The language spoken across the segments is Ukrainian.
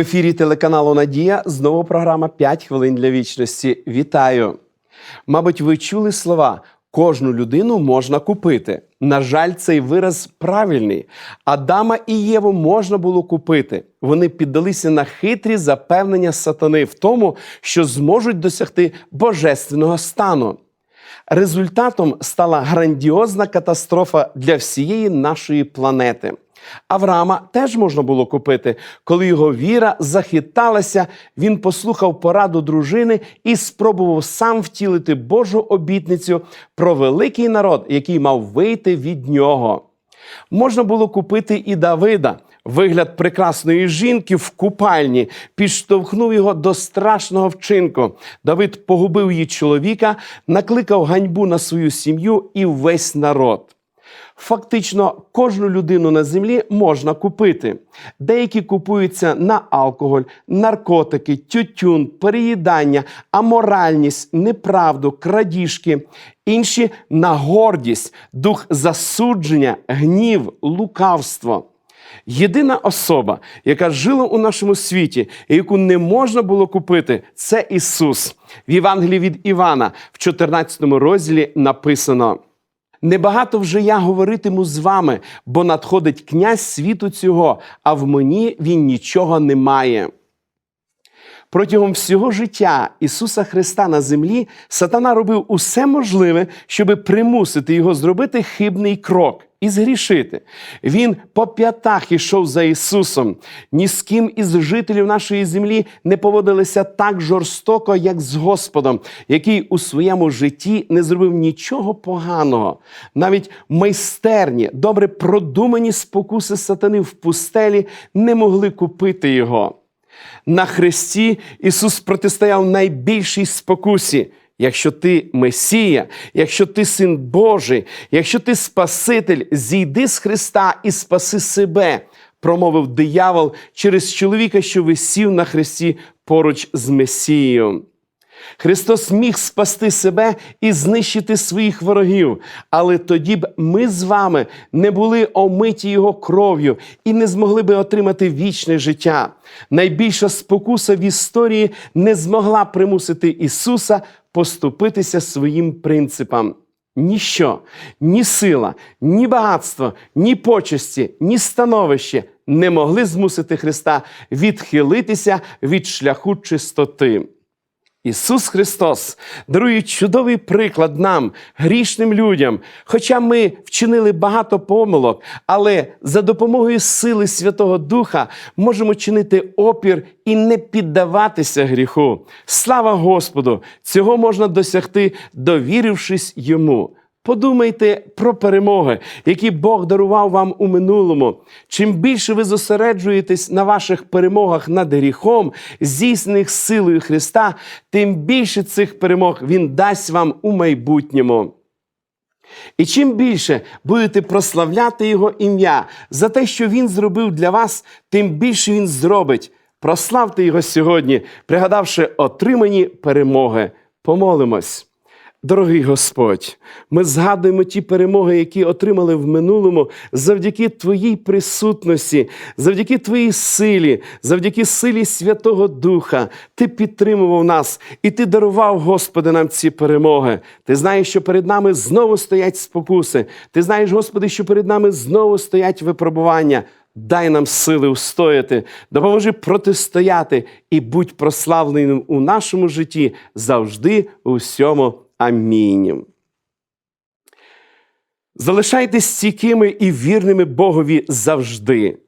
Ефірі телеканалу Надія знову програма «5 хвилин для вічності. Вітаю! Мабуть, ви чули слова кожну людину можна купити. На жаль, цей вираз правильний. Адама і Єву можна було купити. Вони піддалися на хитрі запевнення сатани в тому, що зможуть досягти божественного стану. Результатом стала грандіозна катастрофа для всієї нашої планети. Авраама теж можна було купити. Коли його віра захиталася, він послухав пораду дружини і спробував сам втілити Божу обітницю про великий народ, який мав вийти від нього. Можна було купити і Давида. Вигляд прекрасної жінки в купальні підштовхнув його до страшного вчинку. Давид погубив її чоловіка, накликав ганьбу на свою сім'ю і весь народ. Фактично, кожну людину на землі можна купити. Деякі купуються на алкоголь, наркотики, тютюн, переїдання, аморальність, неправду, крадіжки. Інші на гордість, дух засудження, гнів, лукавство. Єдина особа, яка жила у нашому світі, і яку не можна було купити, це Ісус. В Євангелії від Івана в 14 розділі написано. Небагато вже я говоритиму з вами, бо надходить князь світу цього, а в мені він нічого не має. Протягом всього життя Ісуса Христа на землі сатана робив усе можливе, щоб примусити його зробити хибний крок і згрішити. Він по п'ятах ішов за Ісусом. Ні з ким із жителів нашої землі не поводилися так жорстоко, як з Господом, який у своєму житті не зробив нічого поганого. Навіть майстерні, добре продумані спокуси сатани в пустелі не могли купити його. На хресті Ісус протистояв найбільшій спокусі. Якщо ти Месія, якщо ти син Божий, якщо ти Спаситель, зійди з Христа і спаси себе, промовив диявол через чоловіка, що висів на Христі поруч з Месією. Христос міг спасти себе і знищити своїх ворогів, але тоді б ми з вами не були омиті Його кров'ю і не змогли би отримати вічне життя. Найбільша спокуса в історії не змогла примусити Ісуса поступитися своїм принципам. Ніщо, ні сила, ні багатство, ні почесті, ні становище не могли змусити Христа відхилитися від шляху чистоти. Ісус Христос дарує чудовий приклад нам, грішним людям. Хоча ми вчинили багато помилок, але за допомогою сили Святого Духа можемо чинити опір і не піддаватися гріху. Слава Господу! Цього можна досягти, довірившись йому. Подумайте про перемоги, які Бог дарував вам у минулому. Чим більше ви зосереджуєтесь на ваших перемогах над гріхом, здійснених силою Христа, тим більше цих перемог Він дасть вам у майбутньому. І чим більше будете прославляти Його ім'я за те, що Він зробив для вас, тим більше Він зробить. Прославте Його сьогодні, пригадавши отримані перемоги. Помолимось. Дорогий Господь, ми згадуємо ті перемоги, які отримали в минулому завдяки Твоїй присутності, завдяки Твоїй силі, завдяки силі Святого Духа. Ти підтримував нас і Ти дарував, Господи, нам ці перемоги. Ти знаєш, що перед нами знову стоять спокуси. Ти знаєш, Господи, що перед нами знову стоять випробування. Дай нам сили устояти, допоможи протистояти і будь прославленим у нашому житті завжди у всьому. Амінь. Залишайтесь стійкими і вірними Богові завжди.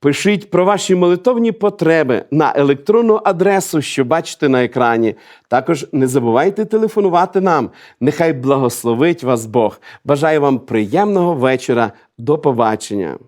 Пишіть про ваші молитовні потреби на електронну адресу, що бачите на екрані. Також не забувайте телефонувати нам. Нехай благословить вас Бог. Бажаю вам приємного вечора. До побачення.